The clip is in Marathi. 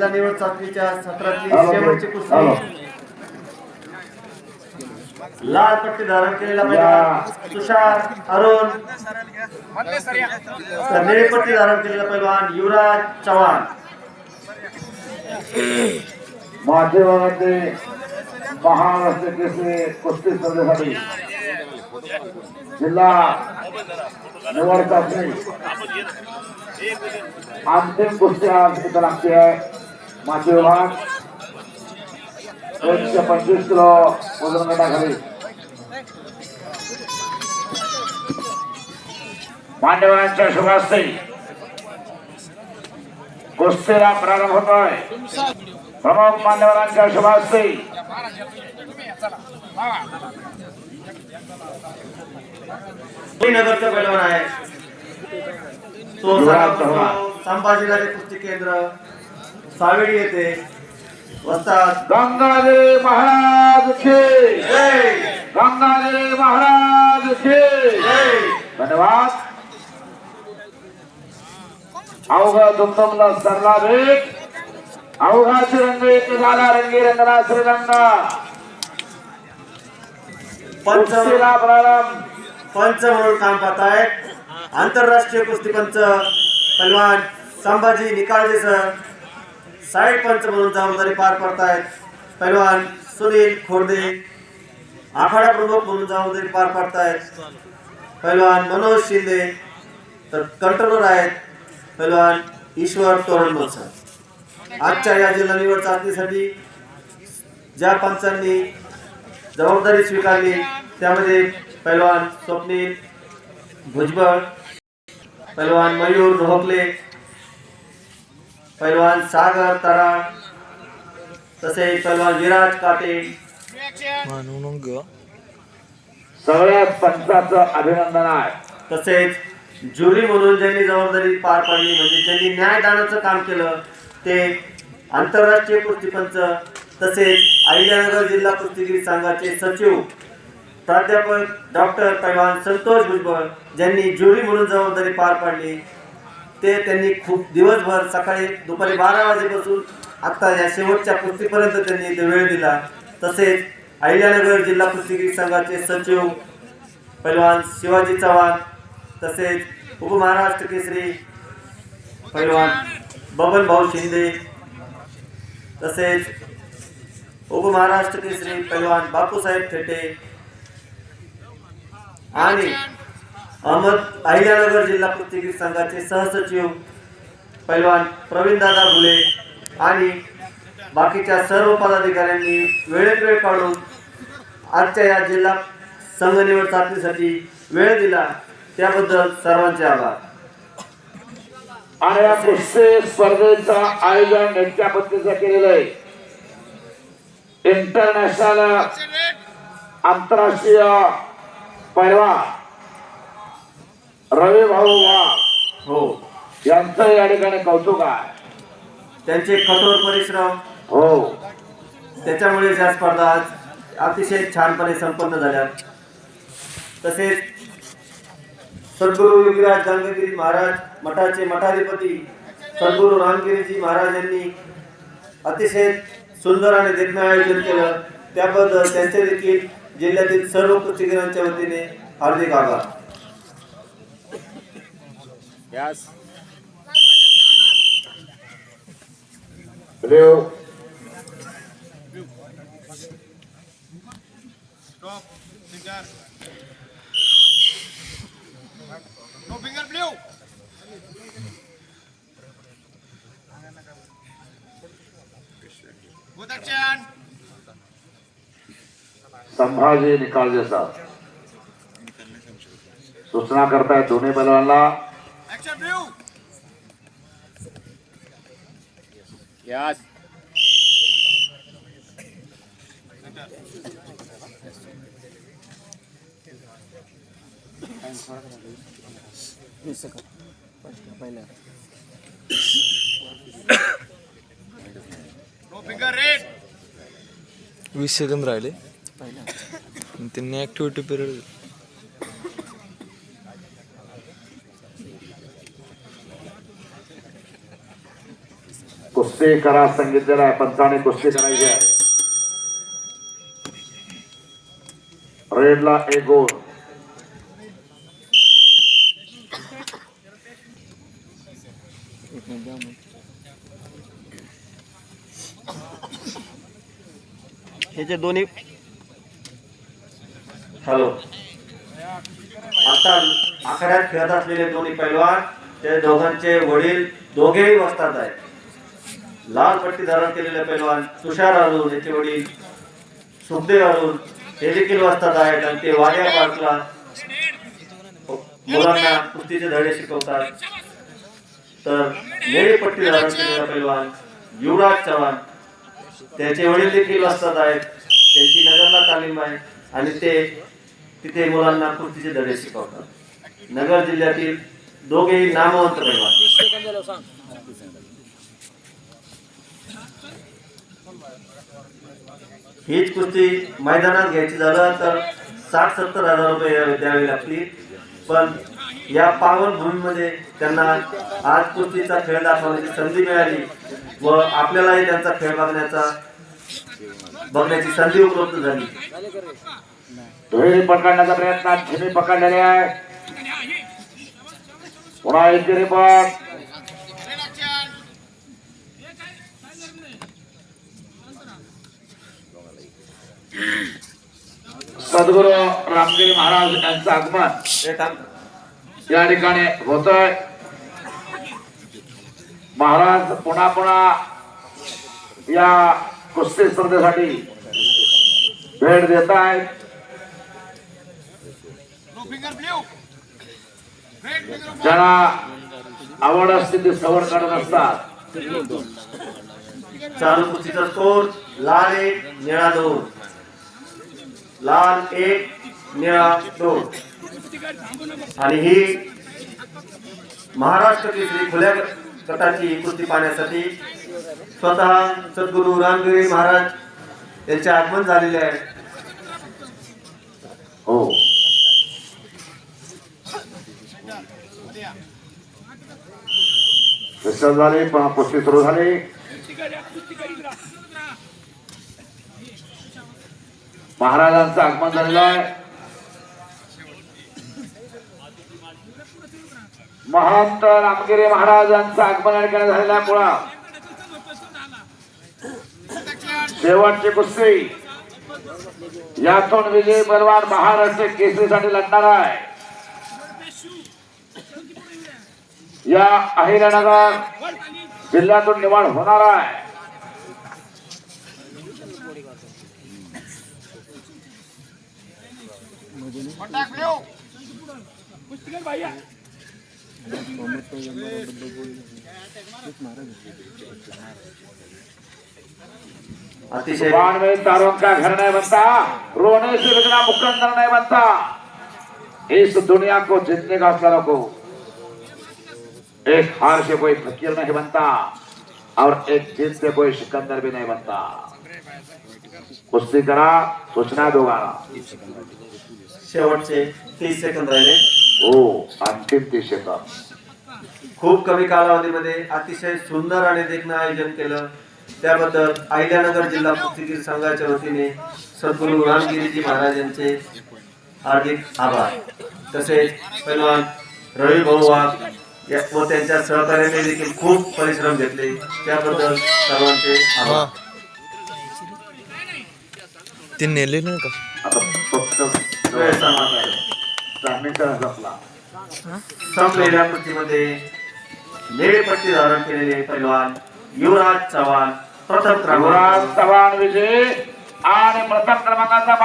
जिल्हा निवड चाचणीच्या सत्रातली शेवटची. कुस्ती. लाल पट्टी धारण केलेला या. पैलवान तुषार अरुण. तर निळी पट्टी धारण केलेला पैलवान युवराज चव्हाण. माध्यमामध्ये महाराष्ट्र केसरी कुस्ती स्पर्धेसाठी जिल्हा निवड चाचणी अंतिम कुस्ती आज लागते आहे. माती विभाग. एकशे पंचवीस किलो वजन गटाखाली. मान्यवरांच्या शुभास्ते. कुस्तीला प्रारंभ होतोय. प्रमुख मान्यवरांच्या शुभास्ते. नगरचा पैलवान आहे. तो. संभाजीनगर कुस्ती केंद्र. सावेडी येथे वस्तात गंगाधरी महाराज जय. गंगाधरी महाराज जय. धन्यवाद. अवघा दुमदमला सरला भेट. अवघा रंगी झाला रंगी रंगना श्रीरंगा. पंच कुस्तीला प्रारंभ. पंच म्हणून काम पाहत आहेत आंतरराष्ट्रीय कुस्ती पंच पैलवान संभाजी निकाळजे सर. साईड पंच म्हणून जबाबदारी पार पडतायत पैलवान सुनील खोडदे आखाडा प्रमुख म्हणून जबाबदारी पार पाडतायत पैलवान मनोज शिंदे तर कंट्रोलर आहेत. पैलवान ईश्वर तोरण सर आजच्या या जिल्हा निवड चाचणीसाठी ज्या पंचांनी जबाबदारी स्वीकारली त्यामध्ये पैलवान स्वप्नील भुजबळ पैलवान मयूर रोहकले पैलवान सागर तराळ तसेच पैलवान विराज काटे. सगळ्याच पंचाचं अभिनंदन आहे. तसेच ज्युरी म्हणून ज्यांनी जबाबदारी पार पाडली म्हणजे ज्यांनी न्यायदानाचं काम केलं ते आंतरराष्ट्रीय कुस्तीपंच तसेच अहिल्यानगर जिल्हा कुस्तीगीर संघाचे सचिव प्राध्यापक डॉक्टर पैलवान संतोष भुजबळ ज्यांनी ज्युरी म्हणून जबाबदारी पार पाडली ते त्यांनी खूप दिवसभर सकाळी दुपारी बारा वाजेपासून आत्ता या शेवटच्या कुस्तीपर्यंत त्यांनी इथे वेळ दिला. तसेच अहिल्यानगर जिल्हा कुस्तीगीर संघाचे सचिव पैलवान शिवाजी चव्हाण तसेच उपमहाराष्ट्र केसरी पैलवान बबन भाऊ शिंदे तसेच उपमहाराष्ट्र केसरी पैलवान बापूसाहेब थेटे आणि अहमद अहिल्यानगर जिल्हा कुस्तीगीर संघाचे सहसचिव पैलवान प्रवीणदादा भुले आणि बाकीच्या सर्व पदाधिकाऱ्यांनी वेळेत वेळ काढून आजच्या या जिल्हा संघ निवड चाचणीसाठी वेळ दिला. त्याबद्दल सर्वांचे आभार. आणि या कुस्ती स्पर्धेचं आयोजन यांच्या पद्धतीचं केलेलं आहे. इंटरनॅशनल आंतरराष्ट्रीय पैलवान रवी भाऊ वाघ हो. यांचं या ठिकाणी कौतुक आहे. त्यांचे कठोर परिश्रम. हो. त्याच्यामुळे या स्पर्धा आज अतिशय छानपणे संपन्न झाल्या. तसेच सद्गुरू योगीराज गंगागिरी महाराज मठाचे मठाधिपती सद्गुरू रामगिरीजी महाराज यांनी अतिशय सुंदर आणि देखणं आयोजन केलं. त्याबद्दल त्यांचे देखील जिल्ह्यातील सर्व कुस्तीगिरांच्या वतीने हार्दिक आभार. Blue Stop. Finger. No finger blue. Good action. Sambhaji Nikalje sir सूचना करताय दोन्ही पैलवानला Action No finger red. वीस सेकंद राहिले आणि त्यांनी ऍक्टिव्हिटी पिरियड कुस्ती करा सांगितलेलं आहे पंचाने कुस्ती करायची आहे. रेडला एक गोल हे जे दोन्ही हॅलो आता आखाड्यात खेळत असलेले दोन्ही पैलवान ते दोघांचे वडील दोघेही वस्तात आहेत. लाल पट्टी धारण केलेले पैलवान तुषार अरुण याचे वडील सुखदेव अरुण हे देखील वाचतात आहेत आणि ते वाड्या पार्कला मुलांना कुस्तीचे धडे शिकवतात. तर निळी पट्टी धारण केलेला पैलवान युवराज चव्हाण त्याचे वडील देखील वाचतात आहेत. त्यांची नगरला तालीम आहे आणि ते तिथे मुलांना कुस्तीचे धडे शिकवतात. नगर जिल्ह्यातील दोघेही नामवंत पैलवान. हीच कुस्ती मैदानात घ्यायची झालं तर साठ सत्तर हजार रुपये द्यावे लागतील. पण या पावन भूमीमध्ये त्यांना आज कुस्तीचा खेळ दाखवण्याची संधी मिळाली व आपल्यालाही त्यांचा खेळ बघण्याचा बघण्याची संधी उपलब्ध झाली. पकडण्याचा प्रयत्न झिमी पकडलेले आहे. पुन्हा एक सद्गुरू रामदेव महाराज यांचं आगमन या ठिकाणी होतोय. महाराज पुन्हा पुन्हा या कुस्ती स्पर्धेसाठी भेट देत आहेत ज्यांना आवड असते ते सवड काढत असतात. चालू कुस्तीचा स्कोर लाल एक निळा दोन. लाल एक निळा दोन. आणि ही महाराष्ट्र केसरी खुल्या गटाची कृती पाहण्यासाठी स्वतः सद्गुरू रामगिरी महाराज यांचे आगमन झालेले आहे. हो. झाले पुन्हा सुरू झाले. महाराजांचं आगमन झालेलं आहे. महंत रामगिरी महाराजांचं आगमन या ठिकाणी झालेलं आहे मुळा शेवटची कुस्ती. यातून विजय बलवान महाराष्ट्र केसरीसाठी लढणार आहे. या अहिल्यानगर जिल्ह्यातून निवड होणार आहे. Blue. तारों का घर नहीं बनता रोने से बिना मुकंदर नहीं बनता। इस दुनिया को जीतने का हौसला रखो एक हार से कोई फकीर नहीं बनता और एक जीत से कोई सिकंदर भी नहीं बनता। कुस्ती करा सोचना दोघांना शेवटचे तीस सेकंद राहिले. हो अंतिम तीस सेकंद. खूप कमी कालावधीमध्ये अतिशय सुंदर आणि देखणं आयोजन केलं. त्याबद्दल अहिल्यानगर जिल्हा कुस्तीगीर संघाच्या वतीने सद्गुरू रामगिरीजी महाराज यांचे हार्दिक आभार. तसेच पैलवान रवी भाऊ वाघ या- व त्यांच्या सहकार्याने देखील खूप परिश्रम घेतले. त्याबद्दल सर्वांचे आभार. ते नेले नाही का? वेळ समाप्त जपला. पट्टी धारण केलेले पैलवान युवराज चव्हाण प्रथम क्रमांक. युवराज चव्हाण विजय आणि प्रथम क्रमांकाचा